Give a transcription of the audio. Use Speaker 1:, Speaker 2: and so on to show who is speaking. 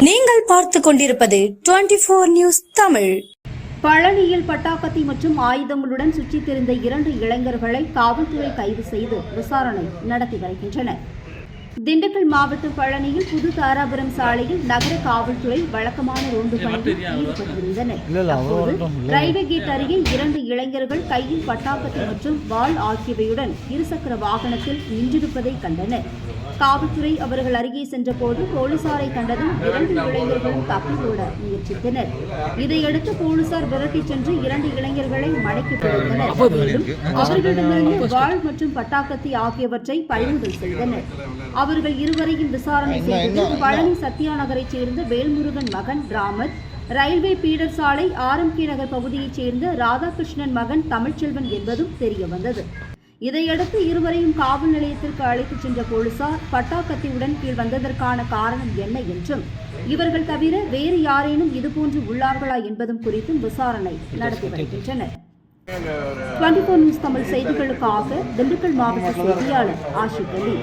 Speaker 1: நீங்கள் பார்த்து கொண்டிருப்பது டுவெண்டி போர் நியூஸ் தமிழ்.
Speaker 2: பழனியில் பட்டாக்கத்தி மற்றும் ஆயுதங்களுடன் சுற்றித் திரிந்த இரண்டு இளைஞர்களை காவல்துறை கைது செய்து விசாரணை நடத்தி வருகின்றனர். திண்டுக்கல் மாவட்டம் பழனியில் புது தாராபுரம் சாலையில் நகர காவல்துறை வழக்கமான ரோந்து பணியில் ஈடுபட்டிருந்தனர் ரயில்வே கேட் அருகே இரண்டு இளைஞர்கள் கையில் பட்டாக்கத்தி மற்றும் வாள் ஆகியவையுடன் இருசக்கர வாகனத்தில் நின்றிருப்பதை கண்டனர். காவல்துறை அவர்கள் அருகே சென்றபோது போலீசாரை கண்டதும் இரண்டு இளைஞர்களும் தப்பியோட முயற்சித்தனர். இதையடுத்து போலீசார் விரட்டிச் சென்று இரண்டு இளைஞர்களை மடக்கி பிடித்தனர். மேலும் அவர்களிடமிருந்து வாள் மற்றும் பட்டாக்கத்தி ஆகியவற்றை பறிமுதல் செய்தனர். அவர்கள் இருவரையும் விசாரணை செய்தது பழனி சத்யா நகரைச் சேர்ந்த வேல்முருகன் மகன் ராமத் ரயில்வே பீடர் சாலை ஆர்எம்கே நகர் பகுதியைச் சேர்ந்த ராதாகிருஷ்ணன் மகன் தமிழ்ச்செல்வன் என்பதும் தெரியவந்தது. இதையடுத்து இருவரையும் காவல் நிலையத்திற்கு அழைத்துச் சென்ற போலீசார் பட்டாக்கத்தியுடன் கீழ் வந்ததற்கான காரணம் என்ன என்றும் இவர்கள் தவிர வேறு யாரேனும் இதுபோன்று உள்ளார்களா என்பதும் குறித்தும் விசாரணை நடத்தி வருகின்றனர். டுவெண்டி நியூஸ் தமிழ் செய்திகளுக்காக திண்டுக்கல் மாவட்ட செய்தியாளர் ஆஷிக் அலி.